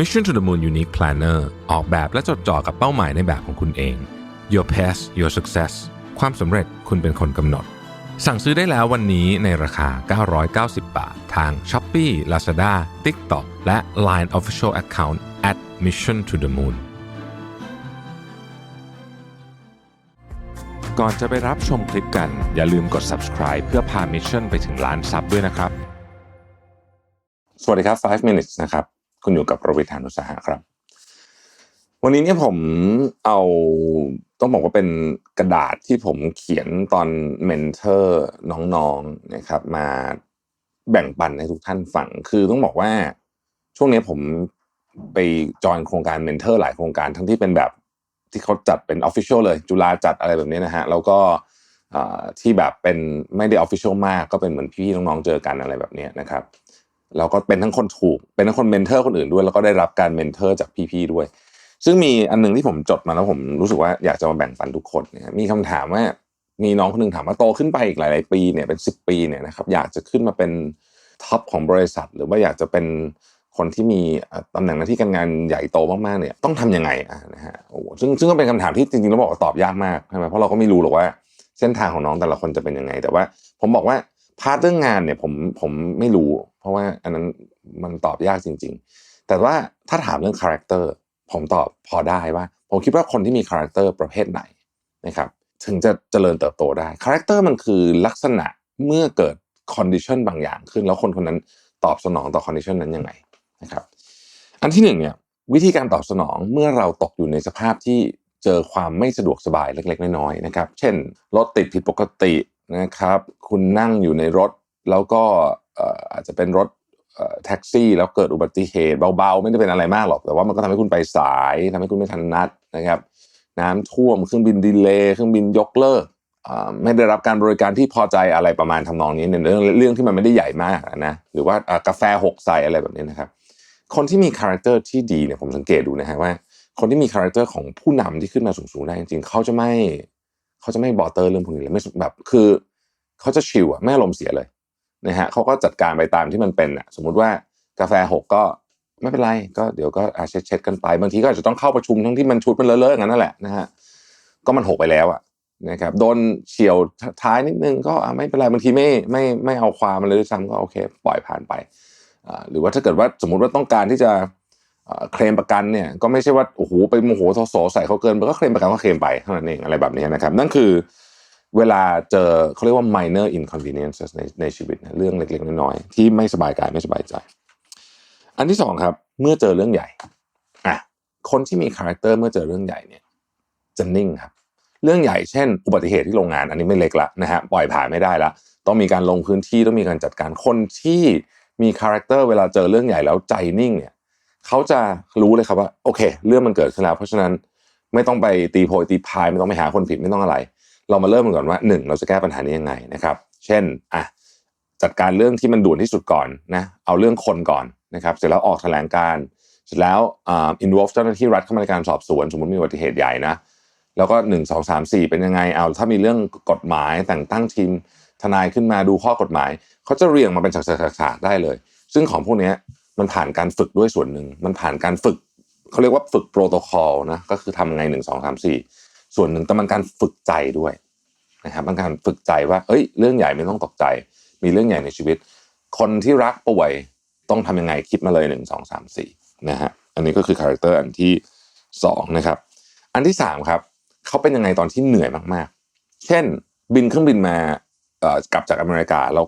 Mission to the Moon Unique Planner ออกแบบและจดจ่อกับเป้าหมายในแบบของคุณเอง Your Path Your Success ความสำเร็จคุณเป็นคนกำหนด สั่งซื้อได้แล้ววันนี้ในราคา 990 บาท ทาง Shopee Lazada TikTok และ Line Official Account at Mission to the Moon ก่อนจะไปรับชมคลิปกัน อย่าลืมกด subscribe เพื่อพา Mission ไปถึงล้านซับด้วยนะครับ สวัสดีครับ 5 minutes นะครับ คุณอยู่กับประวิทานุสาหะครับ วันนี้เนี่ยผมเอาต้องบอกว่าเป็นกระดาษที่ผมเขียนตอนเมนเทอร์น้องๆนะครับ มาแบ่งปันให้ทุกท่านฟังคือต้องบอกว่าช่วงนี้ผมไปจอยโครงการเมนเทอร์หลายโครงการทั้งที่เป็นแบบที่เขาจัดเป็นออฟฟิเชียลเลย จุฬาจัดอะไรแบบนี้นะฮะแล้วก็ที่แบบเป็นไม่ได้ออฟฟิเชียลมากก็เป็นเหมือนพี่ๆน้องๆเจอกันอะไรแบบนี้นะครับ แล้วก็เป็นทั้งคนถูก เป็นทั้งคนเมนเทอร์คนอื่นด้วย แล้วก็ได้รับการเมนเทอร์จากพี่ๆด้วย ซึ่งมีอันหนึงที่ผมจดมาแล้วผมรู้สึกว่าอยากจะมาแบ่งปันทุกคนเนี่ยมีคำถามว่ามีน้องคนหนึ่งถามว่าโตขึ้นไปอีกหลาย ๆ ปีเนี่ยเป็นสิบปีเนี่ยนะครับอยากจะขึ้นมาเป็นท็อปของบริษัท หรือว่าอยากจะเป็นคนที่มีตำแหน่งหน้าที่การงานใหญ่โตมากๆเนี่ยต้องทำยังไงอะนะฮะโอ้ซึ่งซึ่งก็เป็นคำถามที่จริงๆต้องบอกว่าตอบยากมากใช่ไหมเพราะเราก็ไม่รู้หรอกว่า เส้นทางของน้องแต่ละคนจะเป็นยังไง แต่ว่า ผมบอกว่า พาร์ทเรื่องงานเนี่ยผมผมไม่รู้ เพราะว่าอันนั้นมันตอบยากจริง ๆ แต่ว่าถ้าถามเรื่องคาแรคเตอร์ผมตอบพอได้ว่า ผมคิดว่าคนที่มีคาแรคเตอร์ประเภทไหนนะครับถึงจะเจริญเติบโตได้คาแรคเตอร์มันคือลักษณะเมื่อเกิดคอนดิชันบางอย่างขึ้น แล้วคนคนนั้นตอบสนองต่อคอนดิชันนั้นยังไงนะครับอันที่หนึ่งเนี่ยวิธีการตอบสนองเมื่อเราตกอยู่ในสภาพที่เจอความไม่สะดวกสบายเล็ก ๆ น้อยๆนะครับ เช่นรถติดผิดปกติ นะครับ คุณนั่งอยู่ในรถแล้วก็อาจจะเป็นรถแท็กซี่แล้วเกิดอุบัติเหตุเบาๆ ไม่ได้เป็นอะไรมากหรอก แต่ว่ามันก็ทำให้คุณไปสายทำให้คุณไม่ทันนัดนะครับ น้ำท่วมเครื่องบินดีเลย์เครื่องบินยกเลิกไม่ได้รับการบริการที่พอใจอะไรประมาณทำนองนี้ในเรื่องเรื่องที่มันไม่ได้ใหญ่มากนะหรือว่ากาแฟหกใส่อะไรแบบนี้นะครับ คนที่มีคาแรคเตอร์ที่ดีเนี่ยผมสังเกตดูนะฮะว่า คนที่มีคาแรคเตอร์ของผู้นำที่ขึ้นมาสูงๆได้จริงๆเขาจะไม่ เขาจะไม่บอเตอร์เรื่องพวกนี้เลยไม่แบบคือเขาจะชิลอะไม่อารมณ์เสียเลยนะฮะเขาก็จัดการไปตามที่มันเป็นอะสมมุติว่ากาแฟหกก็ไม่เป็นไรก็เดี๋ยวก็อาเช็ดเช็ดกันไปบางทีก็อาจจะต้องเข้าประชุมทั้งที่มันชุดมันเลอะๆอย่างนั้นนั่นแหละนะฮะก็มันหกไปแล้วอะนะครับโดนเฉียวท้ายนิดนึงก็ไม่เป็นไรบางทีไม่ไม่ไม่เอาความมันเลยด้วยซ้ำก็โอเค ปล่อยผ่านไปอ่าหรือว่าถ้าเกิดว่าสมมติว่าต้องการที่จะ เคลมประกันเนี่ยก็ไม่ใช่ว่าโอ้โหไปโมโหโทโสใส่เขาเกินไปก็เคลมประกันก็เคลมไปเท่านั้นเองอะไรแบบนี้นะครับ นั่นคือเวลาเจอเขาเรียกว่า minor inconveniences ในในชีวิตนะเรื่องเล็กๆน้อยๆที่ไม่สบายกายไม่สบายใจ อันที่สองครับ เมื่อเจอเรื่องใหญ่อะคนที่มีคาแรคเตอร์เมื่อเจอเรื่องใหญ่เนี่ยจะนิ่งครับ เรื่องใหญ่เช่น อุบัติเหตุที่โรงงาน อันนี้ไม่เล็กละนะฮะปล่อยผ่านไม่ได้ละต้องมีการลงพื้นที่ต้องมีการจัดการคนที่มีคาแรคเตอร์เวลาเจอเรื่องใหญ่แล้วใจนิ่งเนี่ย เขาจะรู้เลยครับว่า โอเค เรื่องมันเกิดขึ้นแล้วเพราะฉะนั้นไม่ต้องไปตีโพยตีพายไม่ต้องไปหาคนผิดไม่ต้องอะไร เรามาเริ่มกันก่อนว่าหนึ่งเราจะแก้ปัญหานี้ยังไงนะครับ เช่นอะจัดการเรื่องที่มันด่วนที่สุดก่อนนะเอาเรื่องคนก่อนนะครับ เสร็จแล้วออกแถลงการเสร็จแล้วอ่า involve เจ้าหน้าที่รัฐเข้ามาในการสอบสวน สมมติมีอุบัติเหตุใหญ่นะแล้วก็หนึ่งสองสามสี่เป็นยังไงเอาถ้ามีเรื่องกฎหมายแต่งตั้งทีมทนายขึ้นมาดูข้อกฎหมาย เขาจะเรียงมาเป็นฉากๆได้เลย ซึ่งของพวกนี้ มันผ่านการฝึกด้วยส่วนหนึ่ง มันผ่านการฝึกเขาเรียกว่าฝึกโปรโตคอลนะก็คือทำไงหนึ่งสองสามสี่ส่วนหนึ่งแต่มันการฝึกใจด้วยนะครับบางการฝึกใจว่า เอ้ย เรื่องใหญ่ไม่ต้องตกใจ มีเรื่องใหญ่ในชีวิต คนที่รักป่วยต้องทำยังไงคิดมาเลยหนึ่งสองสามสี่นะฮะอันนี้ก็คือคาแรคเตอร์อันที่สองนะครับอันที่สามครับเขาเป็นยังไงตอนที่เหนื่อยมากๆ เช่นบินเครื่องบินมาเอ่อกลับจากอเมริกาแล้ว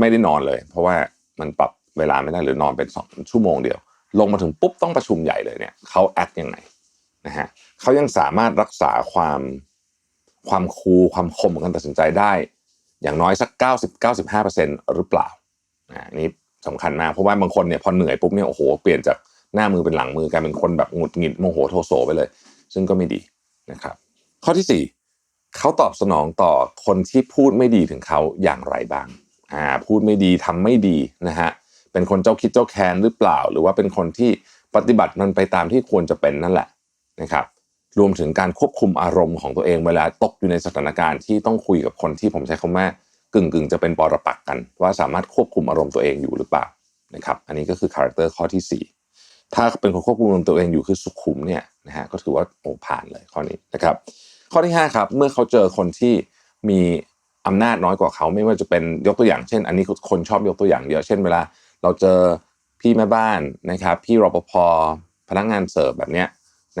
ไม่ได้นอนเลย เพราะว่ามันปรับ เวลาไม่ได้หรือนอนเป็นสองชั่วโมงเดียว ลงมาถึงปุ๊บต้องประชุมใหญ่เลยเนี่ยเขาแอคยังไงนะฮะเขายังสามารถรักษาความความคูลความคมของการตัดสินใจได้ อย่างน้อยสัก 90 95หรือเปล่าอ่านนี้สำคัญมากเพราะว่าบางคนเนี่ยพอเหนื่อยปุ๊บเนี่ยโอ้โหเปลี่ยนจากหน้ามือเป็นหลังมือกลายเป็นคนแบบหงุดหงิดโมโหโทโสไปเลย ซึ่งก็ไม่ดีนะครับ ข้อที่สี่เขาตอบสนองต่อคนที่พูดไม่ดีถึงเขาอย่างไรบ้างอ่าพูดไม่ดีทำไม่ดีนะฮะ เป็นคนเจ้าคิดเจ้าแค้นหรือเปล่า หรือว่าเป็นคนที่ปฏิบัติมันไปตามที่ควรจะเป็นนั่นแหละนะครับรวมถึงการควบคุมอารมณ์ของตัวเองเวลาตกอยู่ในสถานการณ์ที่ต้องคุยกับคนที่ผมใช้คำว่ากึ่งกึ่งๆจะเป็นปรปักกัน ว่าสามารถควบคุมอารมณ์ตัวเองอยู่หรือเปล่านะครับอันนี้ก็คือคาแรคเตอร์ข้อที่สี่ถ้าเป็นคนควบคุมอารมณ์ตัวเองอยู่คือสุขุมเนี่ยนะฮะก็ถือว่าโอ้ผ่านเลยข้อนี้นะครับข้อที่ห้าครับเมื่อเขาเจอคนที่มีอำนาจน้อยกว่าเขาไม่ว่าจะเป็นยกตัวอย่างเช่น อันนี้คนชอบยกตัวอย่างเยอะเช่นเวลา เราเจอพี่แม่บ้านนะครับพี่รปภพนักงานเสิร์ฟแบบเนี้ย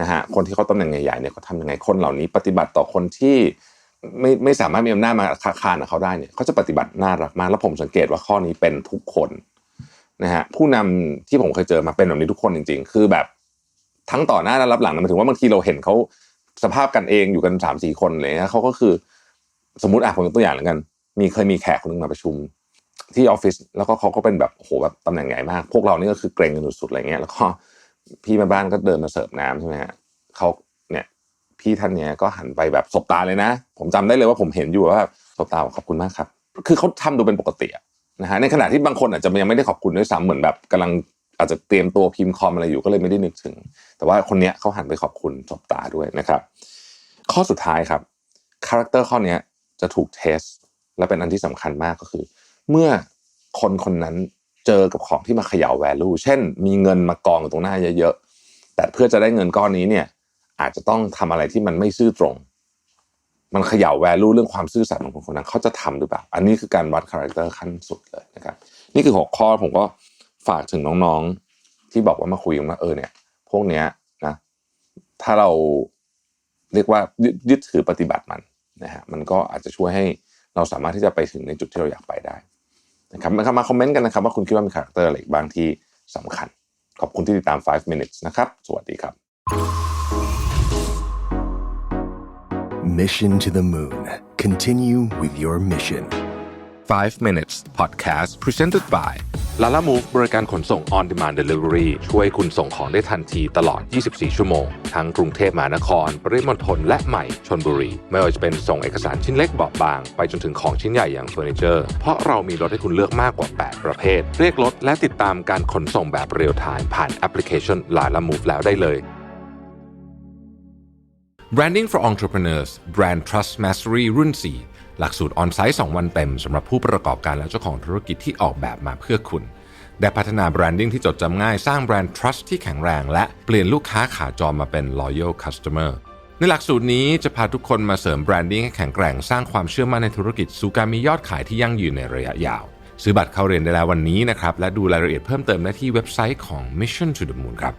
นะฮะคนที่เขาตำแหน่งใหญ่ๆเนี่ยเขาทำยังไงคนเหล่านี้ ปฏิบัติต่อคนที่ไม่ไม่สามารถมีอำนาจมาคาคานกับเขาได้เนี่ยเขาจะปฏิบัติน่ารักมากแล้วผมสังเกตว่าข้อนี้เป็นทุกคนนะฮะผู้นำที่ผมเคยเจอมาเป็นแบบนี้ทุกคนจริง ๆ คือแบบทั้งต่อหน้าและรับหลังนะหมายถึงว่าบางทีเราเห็นเขาสภาพกันเองอยู่กันสามสี่คนเลยนะเขาก็คือ สมมติอะผมยกตัวอย่างแล้วกัน มีเคยมีแขกคนหนึงมาประชุม ที่ออฟฟิศแล้วก็เขาก็เป็นแบบโหแบบตำแหน่งใหญ่มาก พวกเรานี่ก็คือเกรงกันสุดๆอะไรเงี้ยแล้วก็พี่แม่บ้านก็เดินมาเสิร์ฟน้ำใช่ไหมฮะเขาเนี่ยพี่ท่านเนี้ยก็หันไปแบบสบตาเลยนะ ผมจำได้เลยว่าผมเห็นอยู่ว่าสบตาขอบคุณมากครับ คือเขาทำดูเป็นปกตินะฮะในขณะที่บางคนอาจจะยังไม่ได้ขอบคุณด้วยซ้ำเหมือนแบบกำลังอาจจะเตรียมตัวพิมพ์คอมอะไรอยู่ก็เลยไม่ได้นึกถึง แต่ว่าคนเนี้ยเขาหันไปขอบคุณสบตาด้วยนะครับ ข้อสุดท้ายครับคาแรคเตอร์ข้อเนี้ยจะถูกเทส และเป็นอันที่สำคัญมากก็คือ เมื่อคนคนนั้นเจอกับของที่มาเขย่า value เช่น มีเงินมากองอยู่ตรงหน้าเยอะๆ แต่เพื่อจะได้เงินก้อนนี้เนี่ยอาจจะต้องทำอะไรที่มันไม่ซื่อตรง มันเขย่า value เรื่องความซื่อสัตย์ของคนคนนั้นเขาจะทำหรือเปล่า อันนี้คือการวัดคาแรคเตอร์ขั้นสุดเลยนะครับนี่คือหกข้อผมก็ฝากถึงน้องๆ ที่บอกว่ามาคุยกันว่าเออเนี่ย พวกเนี้ยนะถ้าเราเรียกว่ายึดถือปฏิบัติมันนะฮะมันก็อาจจะช่วยให้เราสามารถที่จะไปถึงในจุดที่เราอยากไปได้ นะครับมามาคอมเมนต์กันนะครับว่าคุณคิดว่ามีคาแรคเตอร์อะไรอีกบ้างที่สำคัญ ขอบคุณที่ติดตาม 5 minutes นะครับ สวัสดีครับ Mission to the Moon. Continue with your mission. 5 minutes podcast presented by Lala Move บริการขนส่ง on demand delivery ช่วยคุณส่งของได้ทันทีตลอด 24 ชั่วโมง ทั้งกรุงเทพมหานคร ปริมณฑลและใหม่ชนบุรี ไม่ว่าจะเป็นส่งเอกสารชิ้นเล็กเบาบาง ไปจนถึงของชิ้นใหญ่อย่างเฟอร์นิเจอร์ เพราะเรามีรถให้คุณเลือกมากกว่า 8 ประเภท เรียกรถและติดตามการขนส่งแบบเรียลไทม์ผ่านแอปพลิเคชัน Lala Move แล้วได้เลย Branding for Entrepreneurs Brand Trust Mastery รุ่น4 หลักสูตรออนไซต์ 2 วันเต็มสำหรับผู้ประกอบการและเจ้าของธุรกิจที่ออกแบบมาเพื่อคุณ ได้พัฒนา Branding ที่จดจำง่าย สร้างแบรนด์ Trust ที่แข็งแรง และเปลี่ยนลูกค้าขาจรมาเป็น Loyal Customer ในหลักสูตรนี้จะพาทุกคนมาเสริม Branding ให้แข็งแกร่งสร้างความเชื่อมั่นในธุรกิจสู่การมียอดขายที่ยั่งยืนในระยะยาว ซื้อบัตรเข้าเรียนได้แล้ววันนี้นะครับและดูรายละเอียดเพิ่มเติมได้ที่เว็บไซต์ของ Mission to the Moon ครับ